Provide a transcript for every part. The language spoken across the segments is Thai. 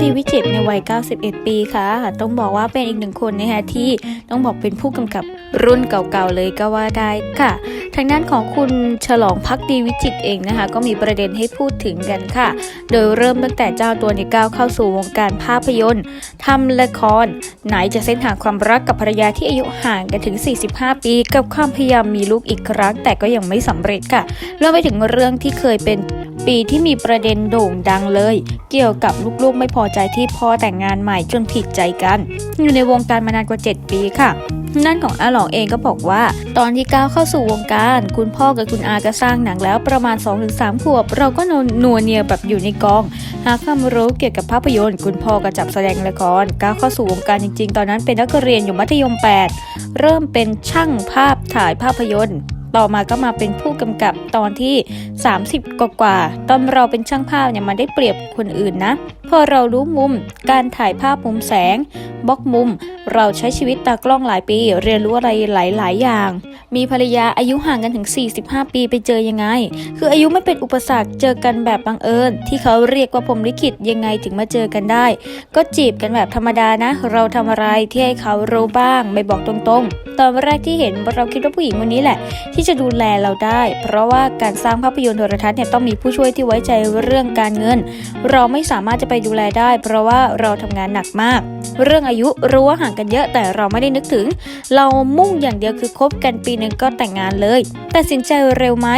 ดีวิจิตในวัย 91 ปีค่ะ ต้องบอกว่าเป็นอีกหนึ่งคนนะคะที่ต้องบอกเป็นผู้กำกับรุ่นเก่าๆเลยก็ว่าได้ค่ะ ทางด้านของคุณฉลองพักดีวิจิตเองนะคะ ก็มีประเด็นให้พูดถึงกันค่ะ โดยเริ่มตั้งแต่เจ้าตัวในก้าวเข้าสู่วงการภาพยนตร์ทำละคร ไหนจะเส้นทางความรักกับภรรยาที่อายุห่างกันถึง 45 ปี กับความพยายามมีลูกอีกครั้ง แต่ก็ยังไม่สำเร็จค่ะรวมไปถึงเรื่องที่เคยเป็น ปีที่มีประเด็นโด่งดังเลย เกี่ยวกับลูกๆไม่พอใจที่พ่อแต่งงานใหม่จนผิดใจกัน อยู่ในวงการมานานกว่า 7 ปีค่ะนั่นของอาหลองเองก็บอกว่า ตอนที่ก้าวเข้าสู่วงการ คุณพ่อกับคุณอาก็สร้างหนังแล้วประมาณ 2-3 ขวบ เราก็นัวเนียแบบอยู่ในกอง หาความรู้เกี่ยวกับภาพยนตร์คุณพ่อก็จับแสดงละครก้าวเข้าสู่วงการจริง ๆ ตอนนั้นเป็นนักเรียนอยู่มัธยม 8 เริ่มเป็นช่างภาพถ่ายภาพยนตร์ ต่อมาก็มาเป็นผู้กำกับตอนที่ 30 กว่ากว่าตอนเราเป็นช่างภาพเนี่ยมันได้เปรียบคนอื่นนะ พอเรารู้มุมการถ่ายภาพมุมแสงบล็อกมุม เราใช้ชีวิตตากล้องหลายปี เรียนรู้อะไรหลาย ๆ อย่าง มีภรรยาอายุห่างกันถึง 45 ปีไปเจอยังไง คืออายุไม่เป็นอุปสรรคเจอกันแบบบังเอิญ ที่เขาเรียกว่าพรมลิขิตยังไงถึงมาเจอกันได้ ก็จีบกันแบบธรรมดานะ เราทำอะไรที่ให้เขารู้บ้าง ไม่บอกตรง ๆ ตอนแรกที่เห็นเราคิดว่าผู้หญิงคนนี้แหละ ที่จะดูแลเราได้ เพราะว่าการสร้างภาพยนตร์โทรทัศน์เนี่ยต้องมีผู้ช่วยที่ไว้ใจเรื่องการเงิน เราไม่สามารถจะไปดูแลได้ เพราะว่าเราทำงานหนักมาก เรื่องอายุรู้ว่าห่างกันเยอะ แต่เราไม่ได้นึกถึง เรามุ่งอย่างเดียวคือคบกันปีหนึ่งก็แต่งงานเลย ตัดสินใจเร็วไหม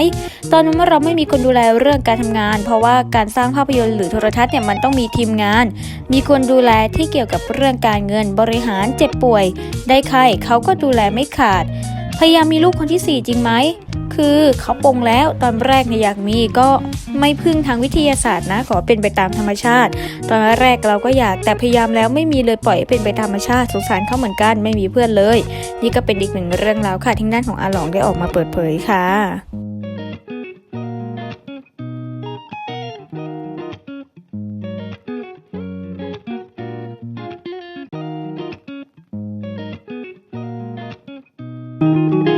ตอนนั้นเราไม่มีคนดูแลเรื่องการทำงาน เพราะว่าการสร้างภาพยนตร์หรือโทรทัศน์เนี่ยมันต้องมีทีมงาน มีคนดูแลที่เกี่ยวกับเรื่องการเงินบริหารเจ็บป่วย ได้ไข้เขาก็ดูแลไม่ขาด พยายามมีลูกคนที่สี่จริงไหม คือเขาปงแล้วตอนแรกเนี่ยอยากมีก็ไม่พึ่งทางวิทยาศาสตร์นะ ขอเป็นไปตามธรรมชาติ ตอนแรกเราก็อยากแต่พยายามแล้วไม่มีเลยปล่อยเป็นไปตามธรรมชาติสงสารเขาเหมือนกันไม่มีเพื่อนเลย นี่ก็เป็นอีกหนึ่งเรื่องราวค่ะที่ด้านของอาหลองได้ออกมาเปิดเผยค่ะเ